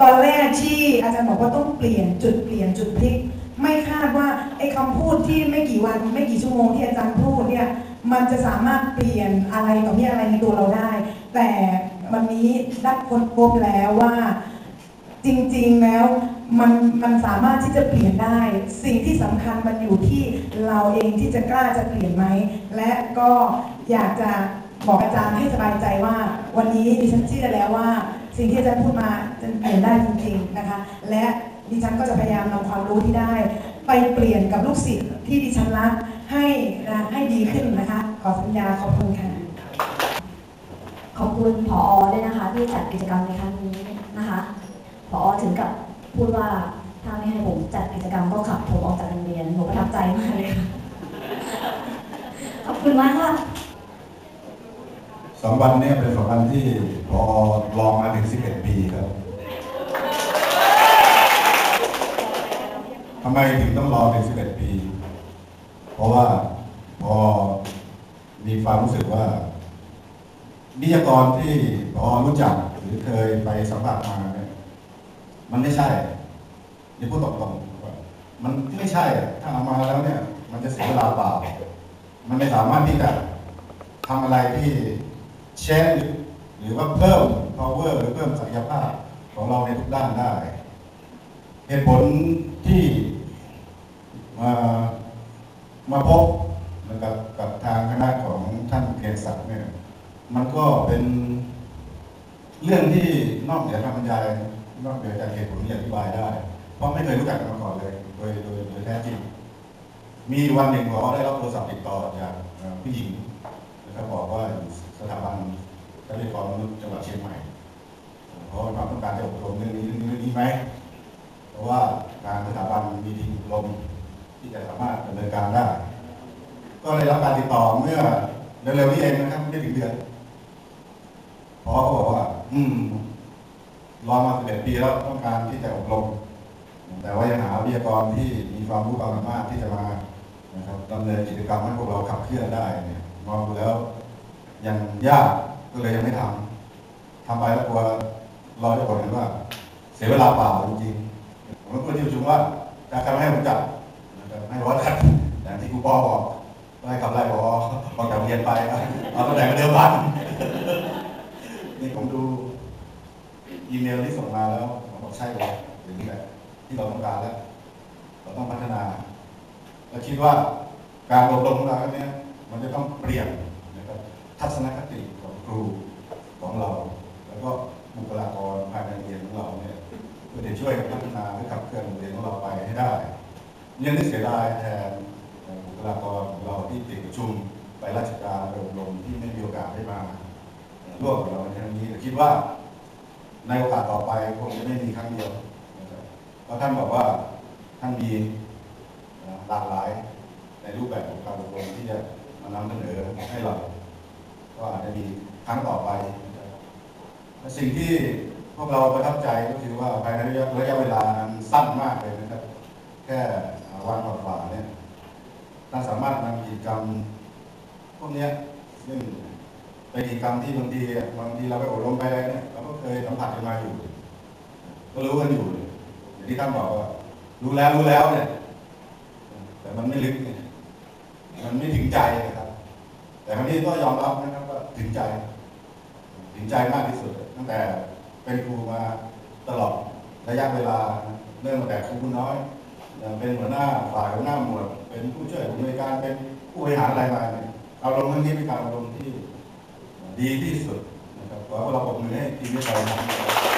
ตอนแรกที่อาจารย์บอกว่าต้องเปลี่ยนจุดเปลี่ยนจุดพลิก ไม่คาดว่าไอ้คำพูดที่ไม่กี่วันไม่กี่ชั่วโมงที่อาจารย์พูดเนี่ยมันจะสามารถเปลี่ยนอะไรต่อมีอะไรในตัวเราได้ แต่วันนี้ได้ค้นพบแล้วว่าจริงๆแล้วมันมันสามารถที่จะเปลี่ยนได้ สิ่งที่สำคัญมันอยู่ที่เราเองที่จะกล้าจะเปลี่ยนไหม และก็อยากจะบอกอาจารย์ให้สบายใจว่า วันนี้ดิฉันเชื่อแล้วว่า สิ่งที่อาจารย์พูดมาจะเปลี่ยนได้จริงๆนะคะ และดิฉันก็จะพยายามนำความรู้ที่ได้ ไปเปลี่ยนกับลูกศิษย์ที่ดิฉันรักให้นะให้ดีขึ้นนะคะ ขอสัญญาขอบคุณค่ะ ขอบคุณผอด้วยนะคะที่จัดกิจกรรมในครั้งนี้นะคะผอถึงกับพูดว่าถ้าไม่ให้ผมจัดกิจกรรมก็ขับผมออกจากโรงเรียนผมประทับใจมากเลยค่ะ ขอบคุณมากค่ะ องวันนี้เป็นสองวันที่พอลองมาถึง 11 ปีครับทำไมถึงต้องรอถึง 11 ปี เพราะว่าพอมีความรู้สึกว่าวิทยากรที่พอรู้จักหรือเคยไปสัมผัสมาเนี่ยมันไม่ใช่เดี๋ยวพูดตรงๆว่ามันไม่ใช่ถ้าเอามาแล้วเนี่ย มันจะเสียเวลาเปล่า มันไม่สามารถที่จะทำอะไรที่ เชนหรือว่าเพิ่ม power หรือเพิ่มศักยภาพของเราในทุกด้านได้ เหตุผลที่มามาพบนะครับกับทางคณะของท่านเกรียงศักดิ์เนี่ยมันก็เป็นเรื่องที่นอกเหนือคำบรรยายนอกเหนือจากเหตุผลที่อธิบายได้ เพราะไม่เคยรู้จักกันมาก่อนเลยโดยโดยโดยแท้จริง มีวันหนึ่งพอได้รับโทรศัพท์ติดต่อจากผู้หญิง นะครับบอกว่าสถาบันทรัพยากรมนุษย์จังหวัดเชียงใหม่เพราะความต้องการจะอบรมเรื่องนี้เรื่องนี้เรื่องนี้ไหมเพราะว่าการสถาบันมีทีมอบรมที่จะสามารถดำเนินการได้ ก็ได้รับการติดต่อเมื่อเร็วๆนี้เองนะครับไม่ถึงเดือนพอเขาบอกว่า อืมรอมาสิบเอ็ดปีแล้วต้องการที่จะอบรมแต่ว่ายังหาวิทยากรที่มีความรู้ความสามารถที่จะมานะครับดำเนินกิจกรรมให้พวกเราขับเคลื่อนได้เนี่ย มองดูแล้วยังยากก็เลยยังไม่ทำทำไปแล้วกลัวรอจะผลกันว่า เสียเวลาเปล่าจริงๆผมก็ควรที่ประชุมว่าจะทำให้ผมจับให้ร้อยจัดอย่างที่ครูปอบอกให้ขับไล่บอกออกจากเรียนไปเอาตำแหน่งเดิมพันนี่ผมดูอีเมลที่ส่งมาแล้วผมบอกใช่เลยอย่างนี้แหละที่เราต้องการแล้ว เราต้องพัฒนาเราคิดว่าการอบรมของเราเนี้ย มันจะต้องเปลี่ยนนะครับทัศนคติของครูของเรา แล้วก็บุคลากรภายในโรงเรียนของเราเนี่ยเพื่อจะช่วยพัฒนาและขับเคลื่อนโรงเรียนของเราไปให้ได้ยังนึกเสียดายแทนบุคลากรของเราที่ติดประชุมไปราชการไปอบรมที่ไม่มีโอกาสได้มาร่วมกับเราในครั้งนี้แต่คิดว่าในโอกาสต่อไปคงจะไม่มีครั้งเดียวเพราะท่านบอกว่าท่านมีหลากหลายในรูปแบบของการอบรมที่จะ มานำเสนอให้เราก็อาจจะมีครั้งต่อไป สิ่งที่พวกเราประทับใจก็คือว่าภายในระยะเวลานั้นสั้นมากเลยนะครับ แค่วันกว่าๆเนี่ยท่านสามารถนำกิจกรรมพวกเนี้ยซึ่งเป็นกิจกรรมที่บางทีบางทีเราไปอบรมไปอะไรเนี่ยเราก็เคยสัมผัสกันมาอยู่ ก็รู้กันอยู่อย่างที่ท่านบอกว่า รู้แล้วรู้แล้วเนี่ยแต่มันไม่ลึก มันไม่ถึงใจ แต่ครั้งนี้ก็ยอมรับนะครับว่าถึงใจ ถึงใจมากที่สุด ตั้งแต่เป็นครูมาตลอดระยะเวลาเริ่มตั้งแต่ครูผู้น้อย เป็นหัวหน้าฝ่ายหัวหน้าหมวด เป็นผู้ช่วยผู้อำนการเป็นผู้บริหารอะไรมาเนี่ยเอาลงทั้งนี้เป็นการอบรมที่ดีที่สุดนะครับขอให้เราปรบมือให้ทีมทยาลัยนะครับ